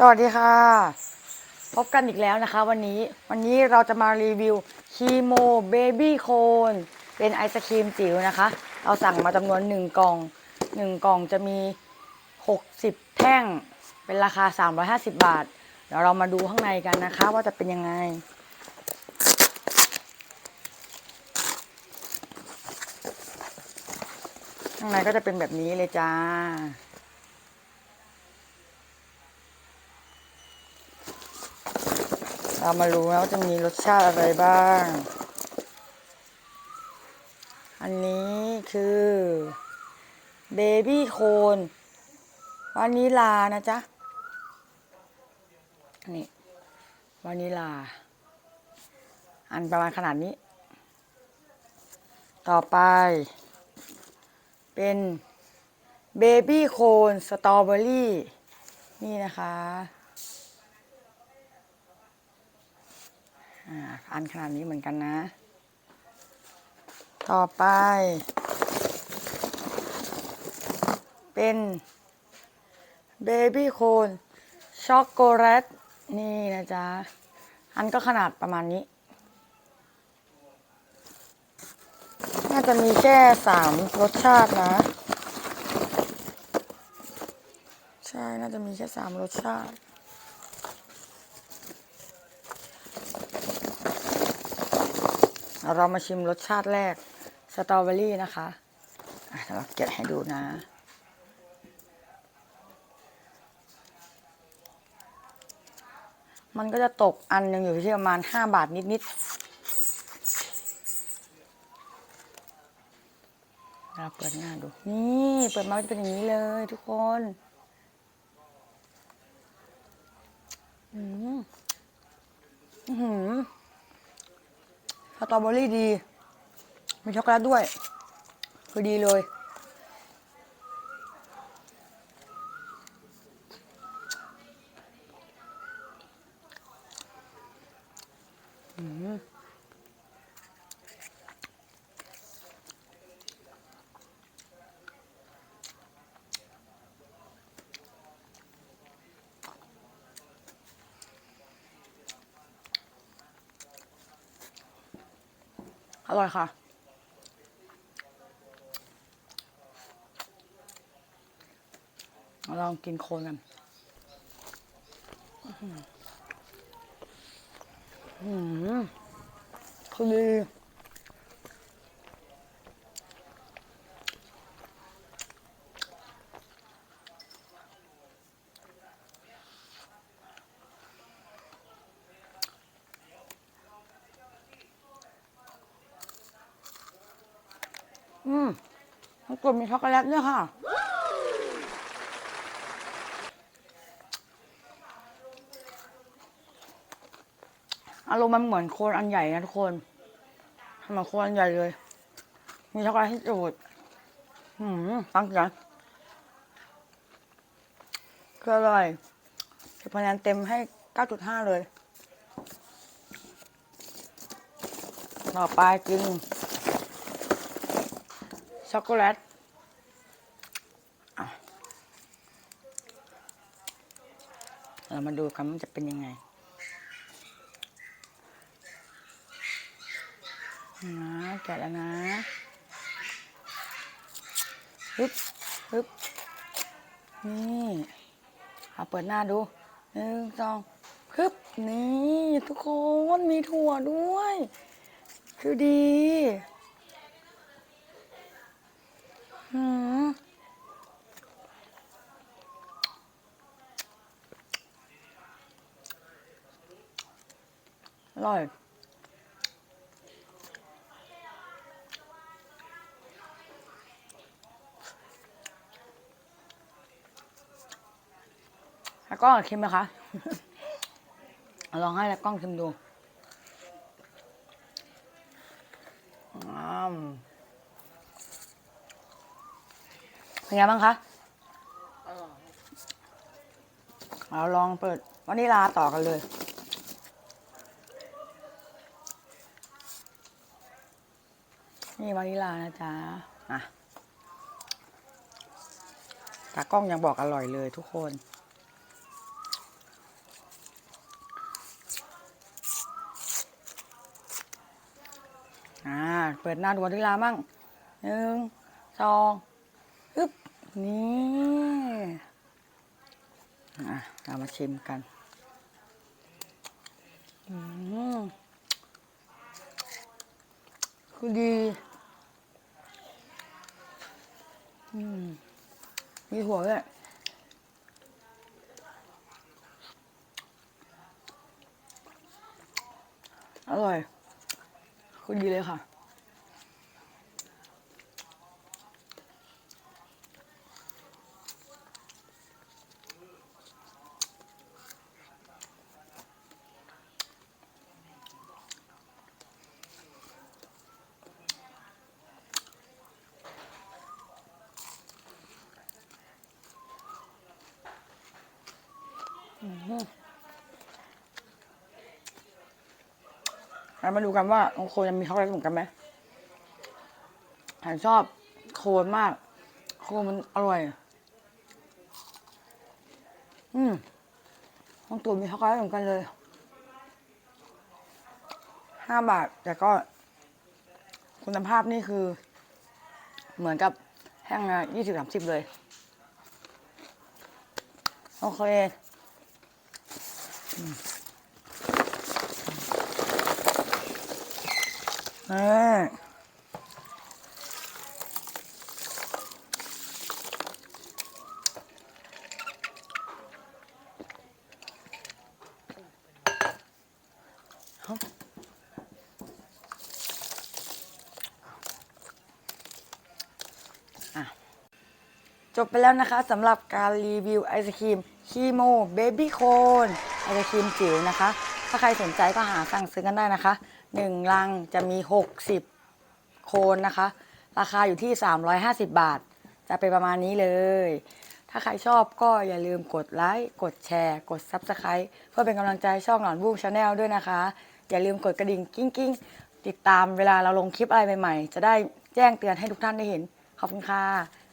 สวัสดีค่ะ พบกันอีกแล้วนะคะ วันนี้วันนี้เราจะมารีวิวคีโมเบบี้โคนเป็นไอศครีมจิ๋วนะคะ เราสั่งมาจำนวน 1 กล่อง 1 กล่องจะมี 60 แท่ง เป็นราคา 350 บาท เดี๋ยวเรามาดูข้างในกันนะคะ ว่าจะเป็นยังไง ข้างในก็จะเป็นแบบนี้เลยจ้า เรามารู้นะว่าจะมีรสชาติอะไรบ้าง อันนี้คือเบบี้โคนวานิลานะจ๊ะ นี่วานิลา อันประมาณขนาดนี้ ต่อไป เป็นเบบี้โคนสตรอเบอรี่ นี่นะคะ อ่าอันขนาดนี้เหมือนกันนะ ต่อไป เป็นเบบี้โคนช็อกโกแลตนี่นะจ๊ะ อันก็ขนาดประมาณนี้ น่าจะมีแค่สามรสชาตินะ ใช่ น่าจะมีแค่สามรสชาติ เรามาชิมรสชาติแรกสตรอเบอรี่นะคะเราแกะให้ดูนะ มันก็จะตกอันหนึ่งอยู่ที่ประมาณ 5 บาทนิดๆเราเปิดหน้าดู นี่เปิดมาจะเป็นอย่างนี้เลยทุกคนอืมอื้อหือ สตรอเบอรี่ดี มีช็อกโกแลตด้วย คือดีเลย อร่อยค่ะ ลองกินโคนกันอืมคือดี อืมทั้งตัวมีช็อกโกแลตด้วยค่ะ อารมณ์มันเหมือนโคนอันใหญ่นะทุกคนทำมือนโคนอันใหญ่เลย มีช็อกโกแลตที่จูดหืมตั้งใจคืออร่อยสิบคะแนนเต็มให้ 9.5 เลย ต่อไปกิน ช็อกโกแลตเรามาดูกันมันจะเป็นยังไงนะแกะแล้วนะฮึบฮึบนี่เอาเปิดหน้าดูหนึ่งสองฮึบนี่ ทุกคนมีถั่วด้วย คือดีหืม อร่อย แล้วก็ชิมไหมคะ ลองให้แล้วกล้องชิมดูอืมเป็นไงบ้างคะเราลองเปิดวานิลาต่อกันเลย นี่วานิลานะจ๊ะอะตากล้องยังบอกอร่อยเลยทุกคนอ่าเปิดหน้าดูวานิลามั่งหนึ่งสองอึ๊บนี่อะเรามาชิมกันอืมคือดี มีหัวด้วยอร่อย คุณดีเลยค่ะ เรามาดูกันว่าน้องโคจะมีช็อกโกแลตเหมือนกันไหมฉันชอบโคนมาก โคนมันอร่อย อืมน้องตูนมีช็อกโกแลตเหมือนกันเลย ห้าบาท แต่ก็ คุณภาพนี่คือ เหมือนกับแห้งละยี่สิบสามสิบเลย โอเค เอออะจบไปแล้วนะคะสำหรับการรีวิวไอศครีมคีโมเบบี้โคนไอศครีมจิ๋วนะคะ ถ้าใครสนใจก็หาสั่งซื้อกันได้นะคะ หนึ่งลังจะมี 60 โคนนะคะ ราคาอยู่ที่ 350 บาท จะเป็นประมาณนี้เลย ถ้าใครชอบก็อย่าลืมกดไลค์ กดแชร์ กด Subscribe เพื่อเป็นกำลังใจช่องหนอนบุ้งชาแนลด้วยนะคะ อย่าลืมกดกระดิ่งกิ้งกิ้งติดตามเวลาเราลงคลิปอะไรใหม่ ๆ จะได้แจ้งเตือนให้ทุกท่านได้เห็น ขอบคุณค่ะ